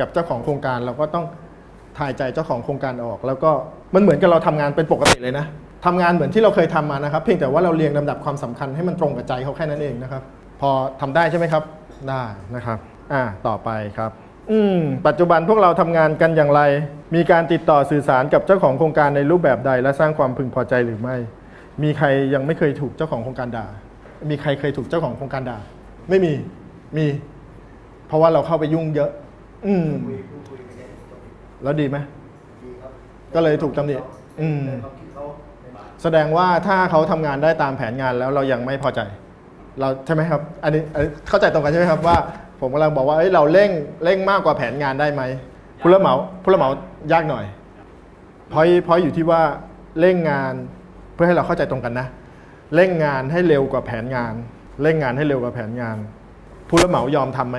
กับเจ้าของโครงการเราก็ต้องถ่ายใจเจ้าของโครงการออก แล้วก็มันเหมือนกับเราทำงานเป็นปกติเลยนะทำงานเหมือนที่เราเคยทำมานะครับ เพียงแต่ว่าเราเรียงลำดับความสำคัญให้มันตรงกับใจเขาแค่นั้นเองนะครับ พอทำได้ใช่ไหมครับ ได้นะครับอ่าต่อไปครับอืมปัจจุบันพวกเราทำงานกันอย่างไร มีการติดต่อสื่อสารกับเจ้าของโครงการในรูปแบบใด และสร้างความพึงพอใจหรือไม่ มีใครยังไม่เคยถูกเจ้าของโครงการด่า มีใครเคยถูกเจ้าของโครงการด่า ไม่มีมี เพราะว่าเราเข้าไปยุ่งเยอะ อืม แล้วดีไหมก็เลยถูกตำหนิอืม แสดงว่าถ้าเขาทำงานได้ตามแผนงานแล้วเรายังไม่พอใจ เราใช่ไหมครับ อันนี้อันนี้เข้าใจตรงกันใช่ไหมครับว่า ผมกำลังบอกว่าเอ้ยเราเร่งเร่งมากกว่าแผนงานได้ไหมผู้รับเหมาผู้รับเหมายากหน่อยเพราะเพราะอยู่ที่ว่าเร่งงานเพื่อให้เราเข้าใจตรงกันนะ เร่งงานให้เร็วกว่าแผนงาน เร่งงานให้เร็วกว่าแผนงาน ผู้รับเหมายอมทำไหม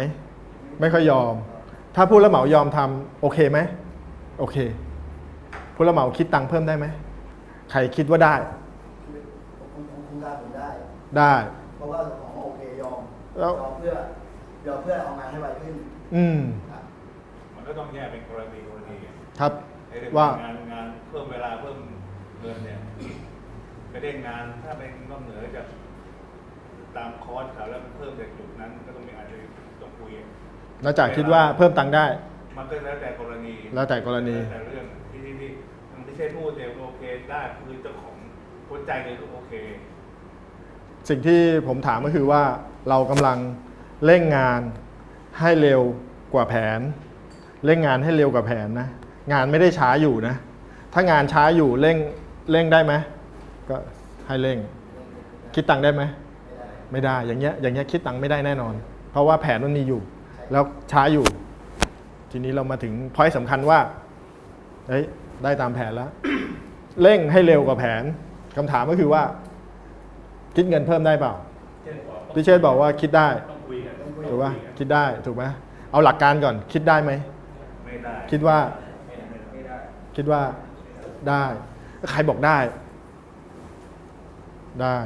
ไม่ค่อยยอม ถ้าผู้รับเหมายอมทำโอเคไหมโอเค ผู้รับเหมาคิดตังค์เพิ่มได้ไหมใครคิดว่าได้ คุณคุณคุณการผมได้ ได้ เพราะว่าเจ้าของโอเคยอมแล้ว ยอมเพื่อยอมเพื่อเอางานให้ไวขึ้นอืมครับมันก็ต้องแยกเป็นกรณีกรณีครับ ไอ้เรื่องว่า งานงานเพิ่มเวลาเพิ่มเงินเนี่ย ไปเร่งงานถ้าเป็นนอกเหนือจากตามคอร์สเขาแล้วมันเพิ่มจากจุดนั้นก็ต้องมีอาจจะต้องคุย นอกจากคิดว่าเพิ่มตังค์ได้ มันก็แล้วแต่กรณีแล้วแต่กรณี แล้วแต่เรื่องที่ที่ที่มันไม่ใช่พูดเดียวโอเคได้คือเจ้าของหัวใจเลยก็โอเค สิ่งที่ผมถามก็คือว่าเรากำลังเร่งงานให้เร็วกว่าแผน เร่งงานให้เร็วกว่าแผนนะ งานไม่ได้ช้าอยู่นะ ถ้างานช้าอยู่เร่งเร่งได้ไหมก็ให้เร่ง คิดตังค์ได้ไหมไม่ได้ไม่ได้อย่างเงี้ยอย่างเงี้ยคิดตังค์ไม่ได้แน่นอน เพราะว่าแผนมันมีอยู่ แล้วช้าอยู่ ทีนี้เรามาถึงพอยต์สำคัญว่าเฮ้ยได้ตามแผนแล้ว เร่งให้เร็วกว่าแผนคำถามก็คือว่า คิดเงินเพิ่มได้เปล่าพี่เชษฐ์บอกว่าคิดได้ต้องคุยกันถูกปะคิดได้ถูกไหมเอาหลักการก่อน คิดได้ไหมไม่ได้คิดว่าไม่ได้คิดว่าได้ใครบอกได้ ได้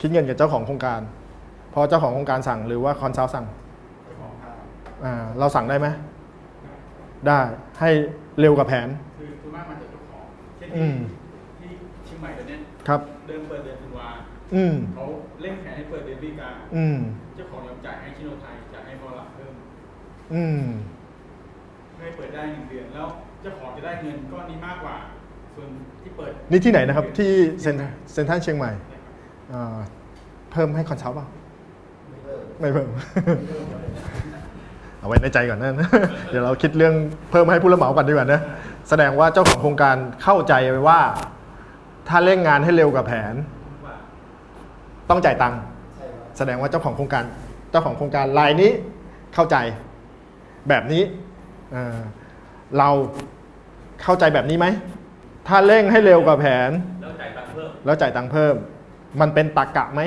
คิดเงินกับเจ้าของโครงการเพราะเจ้าของโครงการสั่งหรือว่าคอนซัลท์สั่งอ่า เราสั่งได้ไหมได้ให้เร็วกว่าแผน คือคือมากมาจากเจ้าของเช่นอืที่ม ที่เชียงใหม่ตอนเนี้ยครับ เดิมเปิดเดือนธันวาอืม เขาเร่งแผนให้เปิดเดือนพฤศจิกาอืม เจ้าของยอมจ่ายให้ชิโนไทยจ่ายให้บอลลับเพิ่มอืม เพื่อให้เปิดได้หนึ่งเดือนแล้วเจ้าของจะได้เงินก้อนนี้มากกว่า ส่วนที่เปิดนี่ที่ไหนนะครับ ที่เซ็นเซ็นทรัลเชียงใหม่อ่าเพิ่มให้คอนซัลท์เปล่าไม่เพิ่ม ไม่เพิ่ม เอาไว้ในใจก่อนนะ เดี๋ยวเราคิดเรื่องเพิ่มให้ผู้รับเหมาก่อนดีกว่านะ แสดงว่าเจ้าของโครงการเข้าใจไว้ว่า ถ้าเร่งงานให้เร็วกว่าแผน ต้องจ่ายตังค์ใช่ครับแสดงว่าเจ้าของโครงการเจ้าของโครงการรายนี้เข้าใจแบบนี้เอ่อเราเข้าใจแบบนี้ไหม ถ้าเร่งให้เร็วกว่าแผน แล้วจ่ายตังค์เพิ่มแล้วจ่ายตังค์เพิ่มมันเป็นตรกกะไหม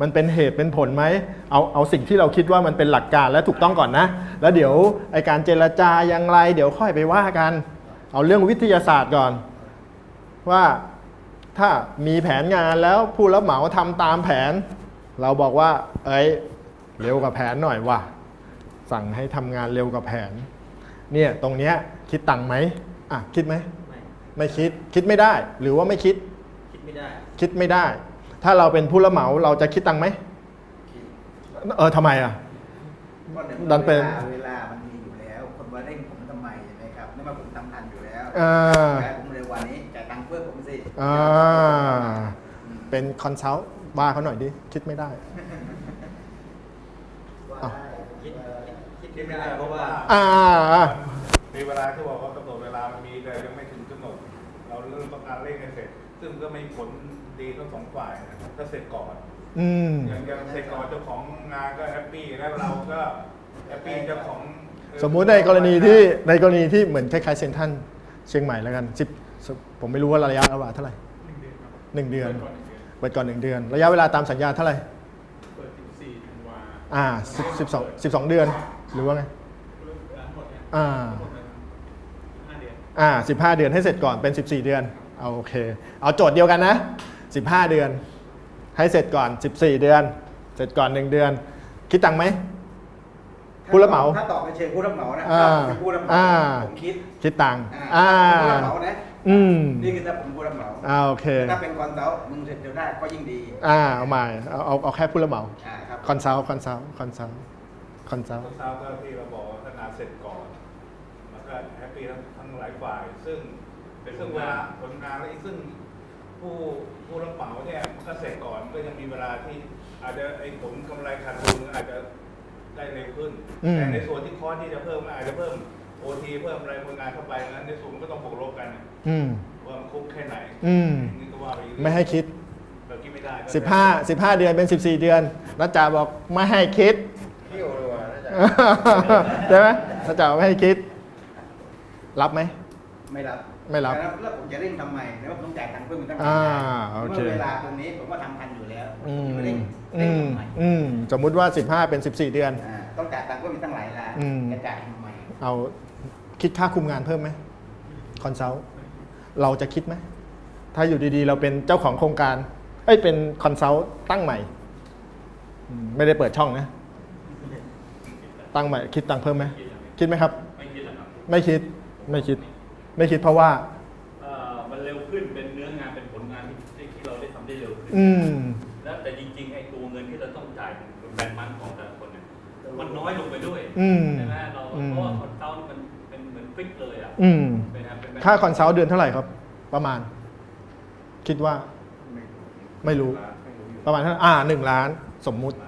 มันเป็นเหตุเป็นผลไหมเอาเอาสิ่งที่เราคิดว่ามันเป็นหลักการและถูกต้องก่อนนะ แล้วเดี๋ยวไอการเจรจาอย่างไร เดี๋ยวค่อยไปว่ากัน เอาเรื่องวิทยาศาสตร์ก่อน ว่าถ้ามีแผนงานแล้วผู้รับเหมาทำตามแผน เราบอกว่า เอ้ยเร็วกว่าแผนหน่อยว่ะสั่งให้ทำงานเร็วกว่าแผน เนี่ยตรงเนี้ยคิดตังค์ไหมอะคิดไหมไม่ไม่คิดคิดไม่ได้ หรือว่าไม่คิด คิดไม่ได้ คิดไม่ได้ ถ้าเราเป็นผู้รับเหมาเราจะคิดตังค์ไหมคิดเออทำไมอะ ก็ในดันเป็นเวลาเวลามันมีอยู่แล้ว คนมาเร่งผมทำไมใช่ไหมครับนี่มาผมทำทันอยู่แล้วอ่าแต่ผมเร็วกวันนี้จ่ายตังค์เพิ่มผมสิอ่าเป็นคอนซัลท์ว่าเขาหน่อยดิ คิดไม่ได้ว่าอ้าวได้คิดเอ่อคิดไม่ได้เพราะว่า อ่าอ่า มีเวลาที่บอกว่ากำหนดเวลามันมีแต่ยังไม่ถึงกำหนด เราเริ่มต้องการเร่งให้เสร็จ ซึ่งก็ไม่มีผล ดีทั้งสองฝ่ายนะครับถ้าเสร็จก่อน อืม อย่างอย่างเสร็จก่อนเจ้าของงานก็แฮปปี้แล้วเราก็แฮปปี้เจ้าของสมมุติในกรณีที่ในกรณีที่เหมือนคล้ายๆเซนทรันเชียงใหม่แล้วกันสิบผมไม่รู้ว่าระยะเวลาเท่าไหร่หนึ่งเดือนครับหนึ่งเดือนเปิดก่อนหนึ่งเดือนเปิดก่อนหนึ่งเดือน ระยะเวลาตามสัญญาเท่าไหร่เปิด14ธันวาอ่าสิบสิบสองสิบสองเดือนหรือว่าไงเริ่มร้านหมดเนี่ยอ่า หมดเลยห้าเดือน อ่าสิบห้าเดือนให้เสร็จก่อนเป็นสิบสี่เดือนเอาโอเค เอาโจทย์เดียวกันนะ สิบห้าเดือน ให้เสร็จก่อนสิบสี่เดือน เสร็จก่อนหนึ่งเดือน คิดตังค์ไหม ผู้รับเหมาถ้าตอบในเชิงผู้รับเหมานะอ่าถ้าผมเป็นผู้รับเหมาอ่า ผมคิดคิดตังค์อ่าอ่าผู้รับเหมานะอืมนี่คือถ้าผมผู้รับเหมาอ่าโอเคถ้าเป็นคอนซัลท์มึงเสร็จเดี๋ยวได้ก็ยิ่งดีอ่าเอาใหม่เอาเอาเอาแค่ผู้รับเหมาอ่าครับคอนซัลท์คอนซัลท์คอนซัลท์คอนซัลท์ เช้าก็ที่เราบอกว่าถ้างานเสร็จก่อนมันก็แฮปปี้ทั้งทั้งหลายฝ่าย ซึ่งเป็นซึ่งเวลาผลงานแล้วอีกซึ่ง ผู้ผู้รับเหมาเนี่ยมันก็เสร็จก่อนก็ยังมีเวลาที่อาจจะไอ้ผลกำไรขาดทุนอาจจะได้เร็วขึ้น อืม แต่ในส่วนที่คอสที่จะเพิ่มอาจจะเพิ่มโอทีเพิ่มอะไรผลงานเข้าไปนั้นในส่วนมันก็ต้องบวกลบกัน อืม ว่ามันคุ้มแค่ไหนอืม นี่ก็ว่าไปอีกไม่ให้คิด เราคิดไม่ได้ก็15 15 เดือนเป็น 14 เดือนรัฐจ่าบอกไม่ให้คิดที่โอรัวน่าจะใช่ไหมรัฐจ่าไม่ให้คิด รับไหม ไม่รับ ไม่รับแต่แล้วผมจะเร่งทำไมแล้วผมต้องจ่ายตังค์เพิ่มอีกตั้งหลายอ่าล้านโอเค เมื่อเวลาตรงนี้ผมก็ทำทันอยู่แล้วอืมจะเร่งอืเร่งมทำไมอืมสมมุติว่า 15 เป็น 14 เดือน อ่าต้องจ่ายตังค์เพิ่มอีกตั้งหลายล้านอืม จะจ่ายทำไมเอาคิดค่าคุมงานเพิ่มไหมคอนซัลท์เราจะคิดไหม ถ้าอยู่ดีๆ เราเป็นเจ้าของโครงการเอ้ยเป็นคอนซัลท์ตั้งใหม่อืมไม่ได้เปิดช่องนะ ตั้งใหม่ คิดตังค์เพิ่มไหม คิดไหมครับ ไม่คิดนะครับไม่คิด ไม่คิดไม่คิดเพราะว่า เอ่อมันเร็วขึ้นเป็นเนื้องานเป็นผลงานที่ที่เราได้ทำได้เร็วขึ้น อืม แล้วแต่จริงๆไอ้ตัวเงินที่เราต้องจ่ายแบ่งมันของแต่ละคนเนี่ยมันน้อยลงไปด้วยอืมใช่ไหมเราอืม เพราะว่าคอนเซิลท์มันเป็นเหมือนฟิกเลยอะอืม เป็นครับเป็นแบบค่าคอนซัลท์เดือนเท่าไหร่ครับ ประมาณ คิดว่า ไม่รู้ ประมาณเท่าไหร่อ่าหนึ่งล้าน สมมุติ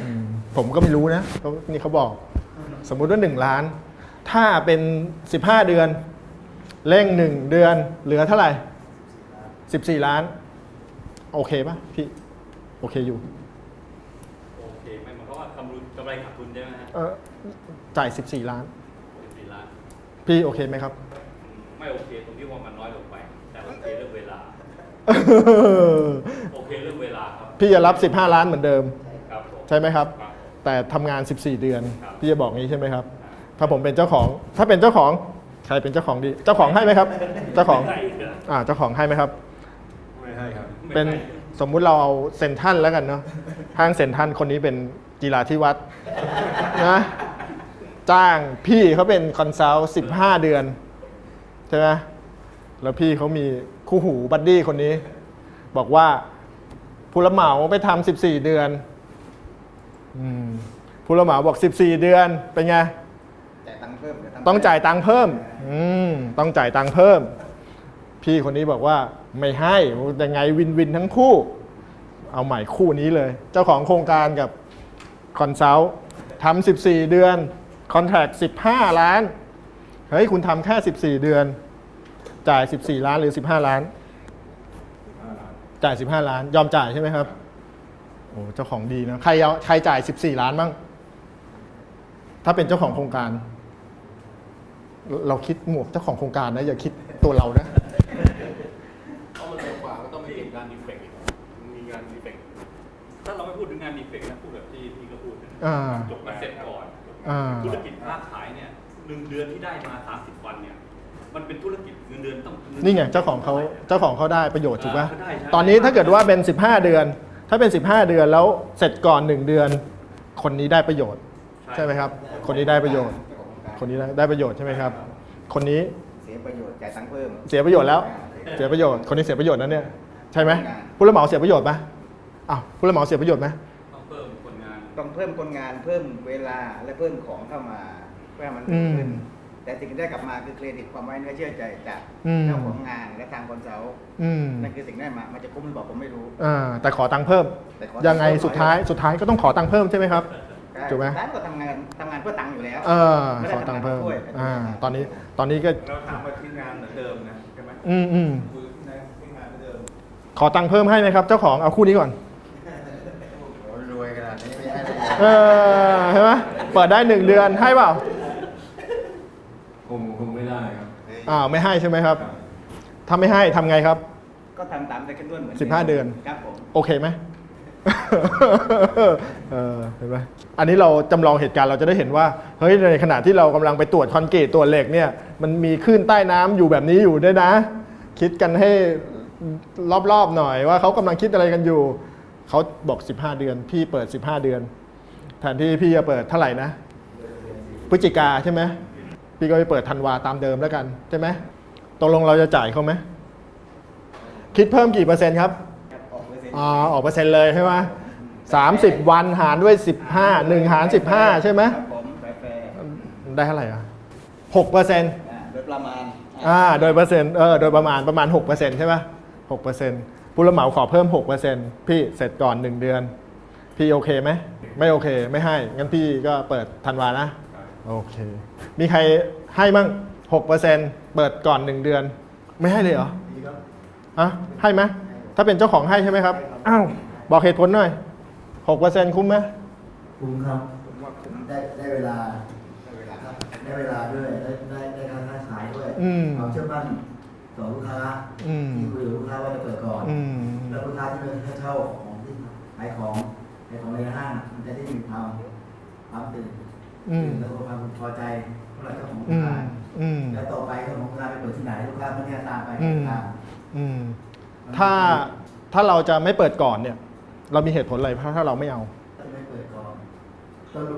อืมผมก็ไม่รู้นะเขานี่เขาบอก สมมุติว่าหนึ่งล้าน ถ้าเป็นสิบห้าเดือน เร่งหนึ่งเดือนเหลือเท่าไหร่สิบสี่ล้าน โอเคปะพี่ โอเคอยู่ โอเคไหมหมายความว่ากำไรกำไรขาดทุนใช่ไหมฮะเออจ่ายสิบสี่ล้าน สี่ล้าน พี่โอเคไหมครับ ไม่โอเคตรงที่ว่ามันน้อยลงไป แต่โอเคเรื่องเวลา โอเคเรื่องเวลาครับ พี่จะรับ 15 ล้านเหมือนเดิม ครับผม ใช่ไหมครับ ครับผมแต่ทำงาน 14 เดือน ครับ พี่จะบอกงี้ใช่ไหมครับ ถ้าผมเป็นเจ้าของ ถ้าเป็นเจ้าของใค รเป็นเจ้าของดี เจ้าของให้ไหมครับ เจ้าของไม่ให้เหรออ่าเจ้าของให้ไหมครับ ไม่ให้ครับไม่เป็นให้สมมุติเราเอาเซนทรันแล้วกันเนาะห้างเซนทรันคนนี้เป็นกีฬาที่วัดนะจ้างพี่เขาเป็นคอนซัลท์15เดือนใช่ไหมแล้วพี่เขามีคู่หูบัดดี้คนนี้ บอกว่าผู้รับเหมาไปทำ14เดือนอืมผู้รับเหมาบอก14เดือนเป็นไงจ่ายตังค์ เพิ่มเดี๋ยวทำต้องจ่ายตังค์เพิ่ม อืม ต้องจ่ายตังค์เพิ่ม พี่คนนี้บอกว่าไม่ให้ยังไงวินวินทั้งคู่ เอาใหม่คู่นี้เลย เจ้าของโครงการกับคอนซัลท์ทำ14 เดือนคอนแทค15 ล้าน เฮ้ย คุณทำแค่ 14 เดือน จ่าย 14 ล้านหรือ 15 ล้าน จ่าย 15 ล้าน ยอมจ่ายใช่ไหมครับ โอ้ เจ้าของดีนะ ใครเอาใครจ่าย 14 ล้านบ้าง ถ้าเป็นเจ้าของโครงการ เราคิดหมวกเจ้าของโครงการนะ อย่าคิดตัวเรานะเพราะมันเร็วกว่าก็ต้องมีงานดีเฟกต์อีกมีงานดีเฟกต์ถ้าเราไม่พูดถึงงานดีเฟกต์นะพูดแบบที่พี่ก็พูดนะอ่าจบมาเสร็จก่อนอ่าธุรกิจค้าขายเนี่ยหนึ่งเดือนที่ได้มา30วันเนี่ยมันเป็นธุรกิจเงินเดือนต้องนี่ไงเจ้าของเขาเจ้าของเขาได้ประโยชน์ถูกปะเขาได้ใช่ตอนนี้ถ้าเกิดว่าเป็น 15 เดือน ถ้าเป็น 15 เดือนแล้วเสร็จก่อน 1 เดือน คนนี้ได้ประโยชน์ ใช่ไหมครับ คนนี้ได้ประโยชน์ คนนี้ได้ได้ประโยชน์ใช่ไหมครับ คนนี้เสียประโยชน์จ่ายตังค์เพิ่มเสียประโยชน์แล้ว เสียประโยชน์ คนนี้เสียประโยชน์นั้นเนี่ยใช่ไหมผู้รับเหมาเสียประโยชน์ปะอ้าวผู้รับเหมาเสียประโยชน์ไหมต้องเพิ่มคนงานต้องเพิ่มคนงานเพิ่มเวลาและเพิ่มของเข้ามาเพื่อให้มันอืเร็วมขึ้นแต่สิ่งที่ได้กลับมาคือเครดิตความไว้เนื้อเชื่อใจจากอืมเจ้าของงานและทางคอนซัลท์อืมนั่นคือสิ่งที่ได้มามันจะคุ้มหรือเปล่าผมไม่รู้อ่าแต่ขอตังค์เพิ่มแต่ขอยังไงสุดท้ายสุดท้ายก็ต้องขอตังค์เพิ่มใช่ไหมครับ ถูกไหม ร้านก็ทำงานทำงานเพื่อตังค์อยู่แล้ว เออไม่ขได้อตังค์ทำงานเพิ่มช่วยอ่าตอนนี้ตอนนี้ก็เราถามว่าที่งานเหมือนเดิมนะใช่ไหมอืมอืมคือในที่งานเหมือนเดิมขอตังค์เพิ่มให้ไหมครับ เจ้าของเอาคู่นี้ก่อน โอ้รวยขนาดนี้ไม่ให้ได้เออใช่ไหมเปิดได้หนึ่งเดือนให้เปล่าคงคงไม่ได้ครับอ่าวไม่ให้ใช่ไหมครับถ้าไม่ให้ทำไงครับ ก็ทำตามแต่กันด้วยเหมือนสิบห้าเดือน ครับผม โอเคไหม เออเห็นไหมอันนี้เราจำลองเหตุการณ์เราจะได้เห็นว่า เฮ้ย ในขณะที่เรากำลังไปตรวจคอนกรีตตรวจเหล็กเนี่ย มันมีคลื่นใต้น้ำอยู่แบบนี้อยู่ด้วยนะ คิดกันให้รอบๆหน่อยว่าเขากำลังคิดอะไรกันอยู่ เขาบอก 15 เดือน พี่เปิด 15 เดือน แทนที่พี่จะเปิดเท่าไหร่นะ พฤศจิกาใช่ไหม พี่ก็ไปเปิดธันวาตามเดิมแล้วกันใช่ไหมตกลงเราจะจ่ายเขาไหม คิดเพิ่มกี่เปอร์เซ็นต์ครับ ออกเปอร์เซ็นต์อ๋อออกเปอร์เซ็นต์เลยใช่ไหมสามสิบวันหารด้วยสิบห้าหนึ่งหารสิบห้าใช่ไหมครับผมแฟร์ได้เท่าไหร่อะหกเปอร์เซ็นต์ๆอ่าโดยประมาณอ่าโดยเปอร์เซ็นต์เออโดยประมาณประมาณหกเปอร์เซ็นต์ใช่ปะหกเปอร์เซ็นต์ผู้รับเหมาขอเพิ่มหกเปอร์เซ็นต์พี่เสร็จก่อนหนึ่งเดือน พี่โอเคไหมไม่โอเคไม่ให้ งั้นพี่ก็เปิดธันวานะ โอเค มีใครให้มั่งหกเปอร์เซ็นต์เปิดก่อนหนึ่งเดือน ไม่ให้เลยเหรอดีครับ อะให้ไหม ถ้าเป็นเจ้าของให้ใช่ไหมครับ อ้าว บอกเหตุผลหน่อยหกเปอร์เซ็นต์คุ้มไหมคุ้มครับผมว่าผมได้ได้เวลาได้เวลาครับได้เวลาด้วย ได้ได้ได้การค้าขายด้วยอืม ความเชื่อมั่นต่อลูกค้าอืม ที่คุยกับลูกค้าว่าจะเปิดก่อน อืม แล้วลูกค้าที่มาเช่าของที่ขายของขายของในห้างมันจะได้มีความความตื่นอืม ตื่นแล้วก็ความพอใจเท่าไหร่เจ้าของโครอืงม การอืม แล้วต่อไปเจ้าของโครงการไปเปิดที่ไหนลูกค้ามันเนี่ยตามไปอืม ตามอืม ถ้าถ้าเราจะไม่เปิดก่อนเนี่ย เรามีเหตุผลอะไรถ้าถ้าเราไม่เอา ถ้าจะไม่เปิดก่อนต้องดู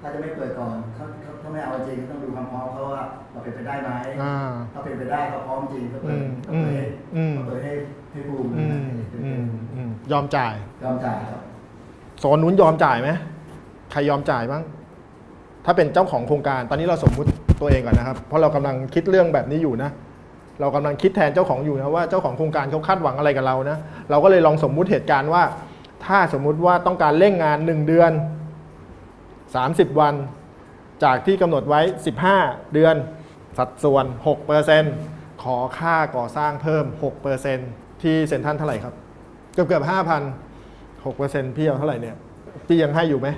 ถ้าจะไม่เปิดก่อนเขาเขาเขาไม่เอาจริงก็ต้องดูความพร้อมเขาว่าเราเป็นไปได้ไหมอ่า ถ้าเป็นไปได้เขาพร้อมจริงก็เปิดอืมก็เปิดให้อืม ก็เปิดให้ให้ภูมิอืมอืมอืมยอมจ่าย ยอมจ่ายครับโซนนู้นยอมจ่ายไหมใครยอมจ่ายบ้าง ถ้าเป็นเจ้าของโครงการ ตอนนี้เราสมมุติตัวเองก่อนนะครับ เพราะเรากำลังคิดเรื่องแบบนี้อยู่นะ เรากำลังคิดแทนเจ้าของอยู่นะว่าเจ้าของโครงการเขาคาดหวังอะไรกับเรานะ เราก็เลยลองสมมุติเหตุการณ์ว่า ถ้าสมมุติว่าต้องการเร่งงาน 1 เดือน 30 วัน จากที่กำหนดไว้ 15 เดือน สัดส่วน 6%ขอค่าก่อสร้างเพิ่ม 6%ที่เซ็นทรัลเท่าไหร่ครับ เกือบเกือบ5,000 6%พี่เอาเท่าไหร่เนี่ย พี่ยังให้อยู่ไหม